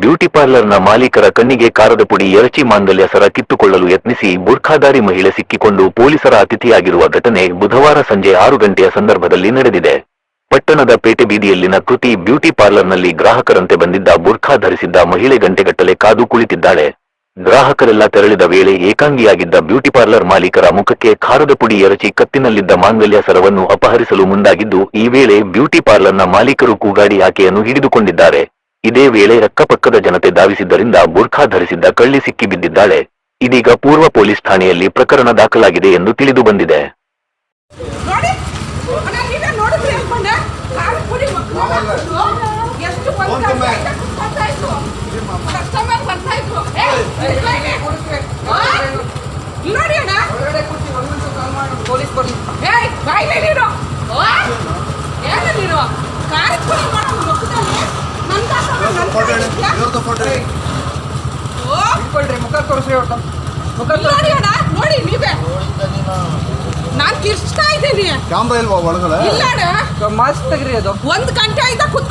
Beauty ಪಾರ್ಲರ್ನ ಮಾಲೀಕರ ಕಣ್ಣಿಗೆ ಕಾರದ ಪುಡಿ ಎರಚಿ ಮಾಂಗಲ್ಯ ಸರ ಕಿತ್ತುಕೊಳ್ಳಲು ಯತ್ನಿಸಿ ಬುರ್ಖಾದಾರಿ ಮಹಿಳೆ ಸಿಕ್ಕಿಕೊಂಡು ಪೊಲೀಸರ ಅತಿಥಿಯಾಗಿರುವ ಘಟನೆ ಬುಧವಾರ ಸಂಜೆ ಆರು ಗಂಟೆಯ ಸಂದರ್ಭದಲ್ಲಿ ನಡೆದಿದೆ. ಪಟ್ಟಣದ ಪೇಟೆ ಬೀದಿಯಲ್ಲಿನ ಕೃತಿ ಬ್ಯೂಟಿ ಪಾರ್ಲರ್ನಲ್ಲಿ ಗ್ರಾಹಕರಂತೆ ಬಂದಿದ್ದ ಬುರ್ಖಾ ಧರಿಸಿದ್ದ ಮಹಿಳೆ ಗಂಟೆಗಟ್ಟಲೆ ಕಾದು ಕುಳಿತಿದ್ದಾಳೆ. ಗ್ರಾಹಕರೆಲ್ಲ ತೆರಳಿದ ವೇಳೆ ಏಕಾಂಗಿಯಾಗಿದ್ದ ಬ್ಯೂಟಿ ಪಾರ್ಲರ್ ಮಾಲೀಕರ ಮುಖಕ್ಕೆ ಖಾರದ ಪುಡಿ ಎರಚಿ ಕತ್ತಿನಲ್ಲಿದ್ದ ಮಾಂಗಲ್ಯ ಸರವನ್ನು ಅಪಹರಿಸಲು ಮುಂದಾಗಿದ್ದು, ಈ ವೇಳೆ ಬ್ಯೂಟಿ ಪಾರ್ಲರ್ನ ಮಾಲೀಕರು ಕೂಗಾಡಿ ಆಕೆಯನ್ನು ಹಿಡಿದುಕೊಂಡಿದ್ದಾರೆ. ಇದೇ ವೇಳೆ ರಕ್ಕಪಕ್ಕದ ಜನತೆ ಧಾವಿಸಿದ್ದರಿಂದ ಬುರ್ಖಾ ಧರಿಸಿದ್ದ ಕಳ್ಳಿ ಸಿಕ್ಕಿ ಬಿದ್ದಿದ್ದಾಳೆ. ಇದೀಗ ಪೂರ್ವ ಪೊಲೀಸ್ ಠಾಣೆಯಲ್ಲಿ ಪ್ರಕರಣ ದಾಖಲಾಗಿದೆ ಎಂದು ತಿಳಿದು ಬಂದಿದೆ. ಪೊಲೀಸ್ ಇಟ್ಕೊಳ್ರಿ ಮುಖ ತೋರಿಸ್ರಿ ಅವ್ರ ಮುಖ ನೋಡಿ ಅಣ್ಣ ನೋಡಿ ನೀವೇ. ನಾನ್ ಕಿರ್ಚ್ತಾ ಇದ್ದೀನಿ. ಕ್ಯಾಮ್ರಾ ಇಲ್ವಾ ಒಳಗಡೆ? ಇಲ್ಲ ಅಣ್ಣ. ಮಸ್ತ್ ತೆಗ್ರಿ ಅದು. ಒಂದ್ ಗಂಟೆ ಆಯ್ತಾ ಕುತ್